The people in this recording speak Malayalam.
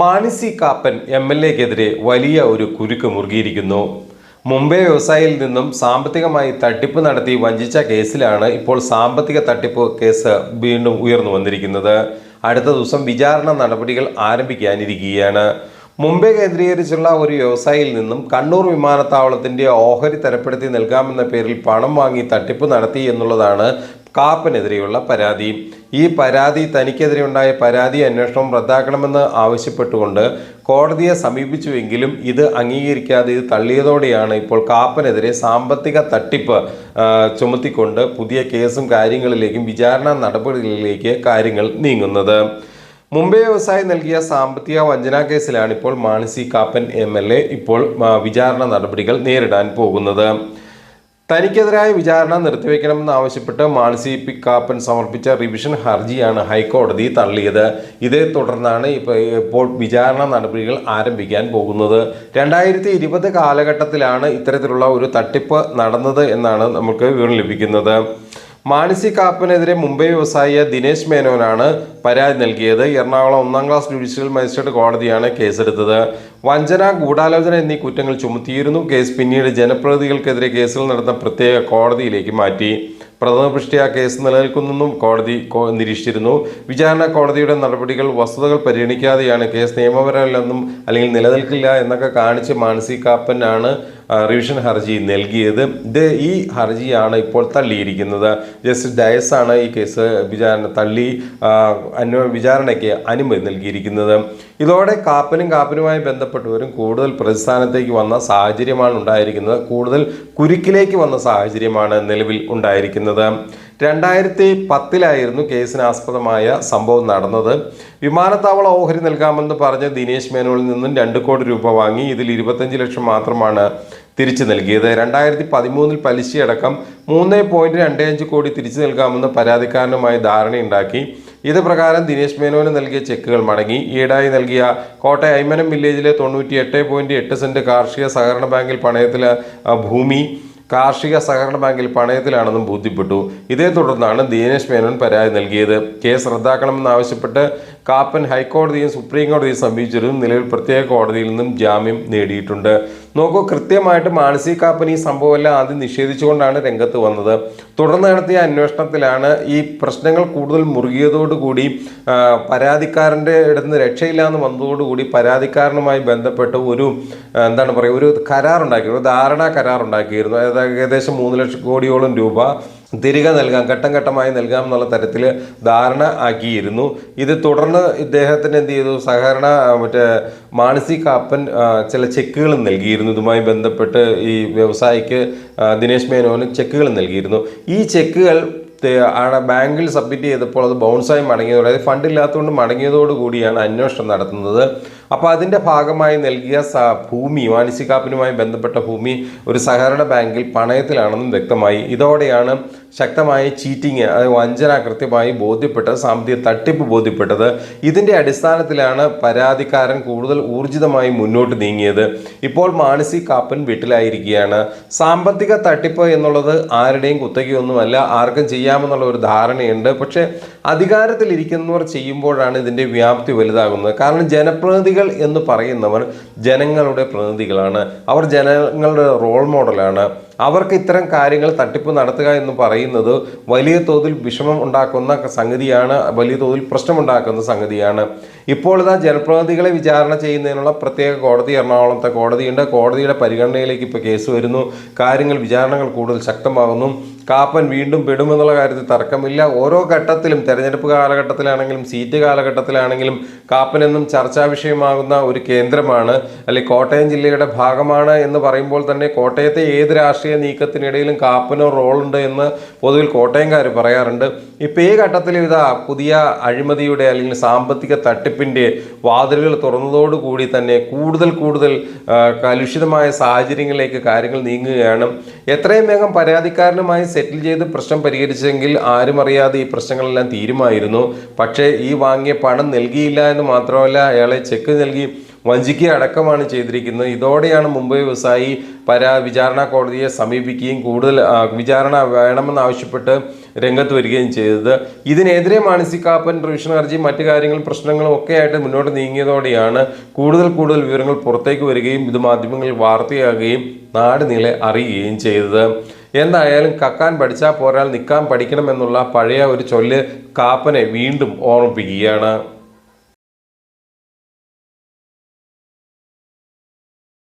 മാനിസി കാപ്പൻ എം എൽ എക്കെതിരെ വലിയ ഒരു കുരുക്ക് മുറുകിയിരിക്കുന്നു. മുംബൈ വ്യവസായിയിൽ നിന്നും സാമ്പത്തികമായി തട്ടിപ്പ് നടത്തി വഞ്ചിച്ച കേസിലാണ് ഇപ്പോൾ സാമ്പത്തിക തട്ടിപ്പ് കേസ് വീണ്ടും ഉയർന്നു വന്നിരിക്കുന്നത്. അടുത്ത ദിവസം വിചാരണ നടപടികൾ ആരംഭിക്കാനിരിക്കുകയാണ്. മുംബൈ കേന്ദ്രീകരിച്ചുള്ള ഒരു വ്യവസായിയിൽ നിന്നും കണ്ണൂർ വിമാനത്താവളത്തിന്റെ ഓഹരി തരപ്പെടുത്തി നൽകാമെന്ന പേരിൽ പണം വാങ്ങി തട്ടിപ്പ് നടത്തി എന്നുള്ളതാണ് കാപ്പനെതിരെയുള്ള പരാതി. ഈ പരാതി തനിക്കെതിരെ ഉണ്ടായ പരാതി അന്വേഷണം റദ്ദാക്കണമെന്ന് ആവശ്യപ്പെട്ടുകൊണ്ട് കോടതിയെ സമീപിച്ചുവെങ്കിലും ഇത് അംഗീകരിക്കാതെ ഇത് തള്ളിയതോടെയാണ് ഇപ്പോൾ കാപ്പനെതിരെ സാമ്പത്തിക തട്ടിപ്പ് ചുമത്തിക്കൊണ്ട് പുതിയ കേസും കാര്യങ്ങളിലേക്കും വിചാരണ നടപടികളിലേക്ക് കാര്യങ്ങൾ നീങ്ങുന്നത്. മുംബൈ വ്യവസായി നൽകിയ സാമ്പത്തിക വഞ്ചനാ കേസിലാണ് ഇപ്പോൾ മാണിസി കാപ്പൻ എം ഇപ്പോൾ വിചാരണ നടപടികൾ നേരിടാൻ പോകുന്നത്. തനിക്കെതിരായ വിചാരണ നിർത്തിവെക്കണമെന്ന് ആവശ്യപ്പെട്ട് മാൾസി പി കാപ്പൻ സമർപ്പിച്ച റിവിഷൻ ഹർജിയാണ് ഹൈക്കോടതി തള്ളിയത്. ഇതേ തുടർന്നാണ് ഇപ്പോൾ വിചാരണ നടപടികൾ ആരംഭിക്കാൻ പോകുന്നത്. രണ്ടായിരത്തി ഇരുപത് കാലഘട്ടത്തിലാണ് ഇത്തരത്തിലുള്ള ഒരു തട്ടിപ്പ് നടന്നത് എന്നാണ് നമുക്ക് വിവരം ലഭിക്കുന്നത്. മാനസി കാപ്പനെതിരെ മുംബൈ വ്യവസായിയ ദിനേശ് മേനോനാണ് പരാതി നൽകിയത്. എറണാകുളം ഒന്നാം ക്ലാസ് ജുഡീഷ്യൽ മജിസ്ട്രേറ്റ് കോടതിയാണ് കേസെടുത്തത്. വഞ്ചന ഗൂഢാലോചന എന്നീ കുറ്റങ്ങൾ ചുമത്തിയിരുന്നു. കേസ് പിന്നീട് ജനപ്രതിനിധികൾക്കെതിരെ കേസുകൾ നടന്ന പ്രത്യേക കോടതിയിലേക്ക് മാറ്റി. പ്രഥമപൃഷ്ടിയ കേസ് നിലനിൽക്കുന്നെന്നും കോടതി നിരീക്ഷിച്ചിരുന്നു. വിചാരണ കോടതിയുടെ നടപടികൾ വസ്തുതകൾ പരിഗണിക്കാതെയാണ് കേസ് നിയമപരമല്ലെന്നും അല്ലെങ്കിൽ നിലനിൽക്കില്ല എന്നൊക്കെ കാണിച്ച് മാനസി കാപ്പനാണ് ആ, റിവിഷൻ ഹർജി നൽകിയത്. ഇത് ഈ ഹർജിയാണ് ഇപ്പോൾ തള്ളിയിരിക്കുന്നത്. ജസ്റ്റിസ് ഡയസ് ആണ് ഈ കേസ് വിചാരണ തള്ളി അന്വ വിചാരണയ്ക്ക് അനുമതി നൽകിയിരിക്കുന്നത്. ഇതോടെ കാപ്പനും കാപ്പനുമായി ബന്ധപ്പെട്ടവരും കൂടുതൽ പ്രതിസ്ഥാനത്തേക്ക് വന്ന സാഹചര്യമാണ് ഉണ്ടായിരിക്കുന്നത്. കൂടുതൽ കുരുക്കിലേക്ക് വന്ന സാഹചര്യമാണ് നിലവിൽ ഉണ്ടായിരിക്കുന്നത്. രണ്ടായിരത്തി പത്തിലായിരുന്നു കേസിനാസ്പദമായ സംഭവം നടന്നത്. വിമാനത്താവള ഓഹരി നൽകാമെന്ന് പറഞ്ഞ ദിനേശ് മേനോനിൽ നിന്നും രണ്ട് കോടി രൂപ വാങ്ങി ഇതിൽ ഇരുപത്തഞ്ച് ലക്ഷം മാത്രമാണ് തിരിച്ചു നൽകിയത്. രണ്ടായിരത്തി പതിമൂന്നിൽ പലിശയടക്കം മൂന്ന് പോയിന്റ് രണ്ട് അഞ്ച് കോടി തിരിച്ചു നൽകാമെന്ന് പരാതിക്കാരനുമായി ധാരണയുണ്ടാക്കി. ഇത് പ്രകാരം ദിനേശ് മേനോന് നൽകിയ ചെക്കുകൾ മടങ്ങി. ഈടായി നൽകിയ കോട്ടയം ഐമനം വില്ലേജിലെ തൊണ്ണൂറ്റി എട്ട് പോയിന്റ് എട്ട് സെന്റ് കാർഷിക സഹകരണ ബാങ്കിൽ പണയത്തിലെ ഭൂമി. കാർഷിക സഹകരണ ബാങ്കിൽ പണയത്തിലാണെന്നും ബോധ്യപ്പെട്ടു. ഇതേ തുടർന്നാണ് ദിനേശ് മേനോൻ പരാതി നൽകിയത്. കേസ് റദ്ദാക്കണമെന്നാവശ്യപ്പെട്ട് കാപ്പൻ ഹൈക്കോടതിയും സുപ്രീം കോടതിയും സമീപിച്ചിരുന്നു നിലവിൽ പ്രത്യേക കോടതിയിൽ നിന്നും ജാമ്യം നേടിയിട്ടുണ്ട്. നോക്കൂ കൃത്യമായിട്ട് മാനസി കാപ്പൻ ഈ സംഭവമെല്ലാം ആദ്യം നിഷേധിച്ചുകൊണ്ടാണ് രംഗത്ത് വന്നത്. തുടർന്ന് നടത്തിയ അന്വേഷണത്തിലാണ് ഈ പ്രശ്നങ്ങൾ കൂടുതൽ മുറുകിയതോടുകൂടി പരാതിക്കാരന്റെ ഇടന്ന് രക്ഷയില്ല എന്ന് വന്നതോടുകൂടി പരാതിക്കാരനുമായി ബന്ധപ്പെട്ട് ഒരു എന്താണ് പറയുക ഒരു കരാറുണ്ടാക്കിയിരുന്നു ധാരണാ കരാറുണ്ടാക്കിയിരുന്നു. ഏകദേശം മൂന്ന് ലക്ഷം കോടിയോളം രൂപ തിരികെ നൽകാം ഘട്ടം ഘട്ടമായി നൽകാം എന്നുള്ള തരത്തിൽ ധാരണ ആക്കിയിരുന്നു. ഇത് തുടർന്ന് ഇദ്ദേഹത്തിന് എന്ത് ചെയ്തു? സഹകരണ മറ്റേ മാനസി കാപ്പൻ ചില ചെക്കുകൾ നൽകിയിരുന്നു. ഇതുമായി ബന്ധപ്പെട്ട് ഈ വ്യവസായിക്ക് ദിനേശ് മേനോന് ചെക്കുകൾ നൽകിയിരുന്നു. ഈ ചെക്കുകൾ ആണ് ബാങ്കിൽ സബ്മിറ്റ് ചെയ്തപ്പോൾ അത് ബൗൺസായി മടങ്ങിയതോടെ അതായത് ഫണ്ട് ഇല്ലാത്തതുകൊണ്ട് മടങ്ങിയതോടു കൂടിയാണ് അന്വേഷണം നടത്തുന്നത്. അപ്പോൾ അതിന്റെ ഭാഗമായി നൽകിയ ഭൂമി മാനസികാപ്പിനുമായി ബന്ധപ്പെട്ട ഭൂമി ഒരു സഹകരണ ബാങ്കിൽ പണയത്തിലാണെന്നും വ്യക്തമായി. ഇതോടെയാണ് ശക്തമായ ചീറ്റിങ് അതായത് വഞ്ചന കൃത്യമായി ബോധ്യപ്പെട്ടത് സാമ്പത്തിക തട്ടിപ്പ് ബോധ്യപ്പെട്ടത്. ഇതിന്റെ അടിസ്ഥാനത്തിലാണ് പരാതിക്കാരൻ കൂടുതൽ ഊർജിതമായി മുന്നോട്ട് നീങ്ങിയത്. ഇപ്പോൾ മാനസി കാപ്പൻ വീട്ടിലായിരിക്കുകയാണ്. സാമ്പത്തിക തട്ടിപ്പ് എന്നുള്ളത് ആരുടെയും കുത്തകയൊന്നുമല്ല. ആർക്കും ചെയ്യാമെന്നുള്ള ഒരു ധാരണയുണ്ട്. പക്ഷേ അധികാരത്തിലിരിക്കുന്നവർ ചെയ്യുമ്പോഴാണ് ഇതിന്റെ വ്യാപ്തി വലുതാകുന്നത്. കാരണം ജനപ്രതിനിധികൾ എന്ന് പറയുന്നവർ ജനങ്ങളുടെ പ്രതിനിധികളാണ്. അവർ ജനങ്ങളുടെ റോൾ മോഡലാണ് അവർക്ക് ഇത്തരം കാര്യങ്ങൾ തട്ടിപ്പ് നടത്തുക എന്ന് പറയുന്നത് വലിയ തോതിൽ വിഷമം ഉണ്ടാക്കുന്ന സംഗതിയാണ് വലിയ തോതിൽ പ്രശ്നമുണ്ടാക്കുന്ന സംഗതിയാണ്. ഇപ്പോൾ ഇതാ ജനപ്രതിനിധികളെ വിചാരണ ചെയ്യുന്നതിനുള്ള പ്രത്യേക കോടതി എറണാകുളത്തെ കോടതിയുണ്ട്. കോടതിയുടെ പരിഗണനയിലേക്ക് ഇപ്പോൾ കേസ് വരുന്നു. കാര്യങ്ങൾ വിചാരണകൾ കൂടുതൽ ശക്തമാകുന്നു. കാപ്പൻ വീണ്ടും പെടുമെന്നുള്ള കാര്യത്തിൽ തർക്കമില്ല. ഓരോ ഘട്ടത്തിലും തെരഞ്ഞെടുപ്പ് കാലഘട്ടത്തിലാണെങ്കിലും സീറ്റ് കാലഘട്ടത്തിലാണെങ്കിലും കാപ്പനെന്നും ചർച്ചാ വിഷയമാകുന്ന ഒരു കേന്ദ്രമാണ്. അല്ലെങ്കിൽ കോട്ടയം ജില്ലയുടെ ഭാഗമാണ് എന്ന് പറയുമ്പോൾ തന്നെ കോട്ടയത്തെ ഏത് രാഷ്ട്രീയ നീക്കത്തിനിടയിലും കാപ്പനോ റോളുണ്ട് എന്ന് പൊതുവിൽ കോട്ടയംകാർ പറയാറുണ്ട്. ഇപ്പോൾ ഈ ഘട്ടത്തിൽ ഇതാ പുതിയ അഴിമതിയുടെ അല്ലെങ്കിൽ സാമ്പത്തിക തട്ടിപ്പിന്റെ വാതിലുകൾ തുറന്നതോടുകൂടി തന്നെ കൂടുതൽ കൂടുതൽ കലുഷിതമായ സാഹചര്യങ്ങളിലേക്ക് കാര്യങ്ങൾ നീങ്ങുകയാണ്. എത്രയും വേഗം പരാതിക്കാരനുമായി സെറ്റിൽ ചെയ്ത് പ്രശ്നം പരിഹരിച്ചെങ്കിൽ ആരും അറിയാതെ ഈ പ്രശ്നങ്ങളെല്ലാം തീരുമായിരുന്നു. പക്ഷേ ഈ വാങ്ങിയ പണം നൽകിയില്ല എന്ന് മാത്രമല്ല അയാളെ ചെക്ക് നൽകി വഞ്ചിക്കുക അടക്കമാണ് ചെയ്തിരിക്കുന്നത്. ഇതോടെയാണ് മുംബൈ വ്യവസായി പരാ വിചാരണ കോടതിയെ സമീപിക്കുകയും കൂടുതൽ വിചാരണ വേണമെന്നാവശ്യപ്പെട്ട് രംഗത്ത് വരികയും ചെയ്തത്. ഇതിനെതിരെ മാനസിക കാപ്പൻ റിവിഷൻ ഹർജി മറ്റു കാര്യങ്ങൾ പ്രശ്നങ്ങളും ഒക്കെ ആയിട്ട് മുന്നോട്ട് നീങ്ങിയതോടെയാണ് കൂടുതൽ കൂടുതൽ വിവരങ്ങൾ പുറത്തേക്ക് വരികയും ഇത് മാധ്യമങ്ങളിൽ വാർത്തയാകുകയും നാട് നീളെ അറിയുകയും ചെയ്തത്. എന്തായാലും കക്കാൻ പഠിച്ചാൽ പോരാൽ നിൽക്കാൻ പഠിക്കണമെന്നുള്ള പഴയ ഒരു ചൊല്ല് കാപ്പനെ വീണ്ടും ഓർമ്മിപ്പിക്കുകയാണ്.